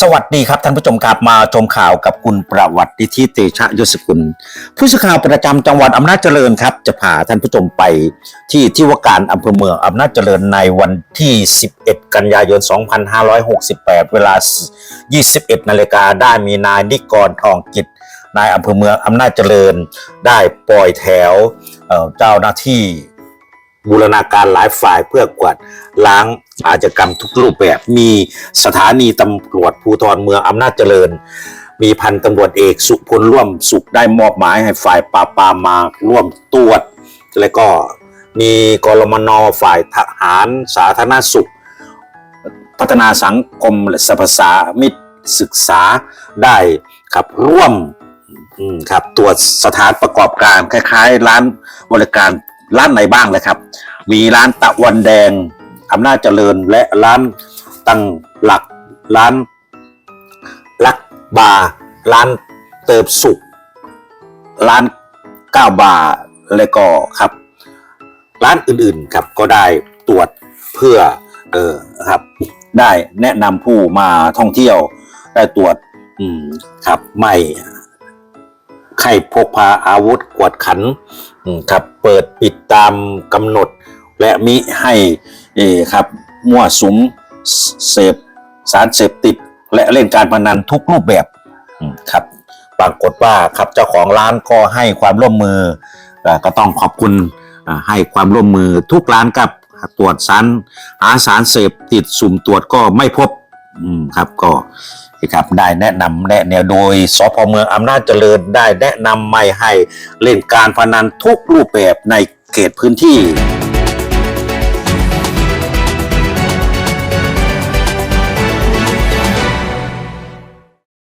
สวัสดีครับท่านผู้ชมครับมาชมข่าวกับคุณประวัติที่เตชะยศกุล ผู้สื่อข่าวประจำจังหวัดอำนาจเจริญครับ จะพาท่านผู้ชมไปที่ที่ว่าการอำเภอเมืองอำนาจเจริญในวันที่ 11 กันยายน 2568 เวลา 21 นาฬิกาได้มีนายนิกรทองกิจนายอำเภอเมืองอำนาจเจริญ ได้ปล่อยแถวเเจ้าหน้าที่ บูรณาการหลายฝ่ายเพื่อกวาดล้างอาชญากรรมทุกรูปแบบ มีสถานีตำรวจภูธรเมืองอำนาจเจริญ มีพันตำรวจเอกสุพลร่วมสุขได้มอบหมายให้ฝ่ายปราบปรามมาร่วมตรวจ และก็มีกรมนฝ่ายทหารสาธารณสุข พัฒนาสังคมและสรรพสามิตรศึกษาได้ครับร่วมอืมครับตรวจสถานประกอบการคล้ายๆ ร้านบริการ ร้านไหนบ้างเลยครับ มีร้านตะวันแดงอำนาจเจริญและร้านตั้งหลักร้านลักบาร์ร้านเติบสุขร้านก้าวบาร์และก็ครับ ร้านอื่นๆครับก็ได้ตรวจเพื่อเออครับ ได้แนะนำผู้มาท่องเที่ยว ได้ตรวจอืมครับไม่ ใครพกพาอาวุธกวดขันครับเปิดปิดตามกำหนด และมิให้ครับมั่วสุมเสพสารเสพติด และเล่นการพนันทุกรูปแบบครับปรากฏว่าครับเจ้าของร้านก็ให้ความร่วมมืออ่ก็ต้องขอบคุณให้ความร่วมมือทุกร้านครับตรวจสารหาสารเสพติดสุ่มตรวจก็ไม่พบ อืมครับก็ครับได้แนะนำแนะแนวโดยสพเมืองอำนาจเจริญได้แนะนำไม่ให้เล่นการพนันทุกรูปแบบในเขตพื้นที่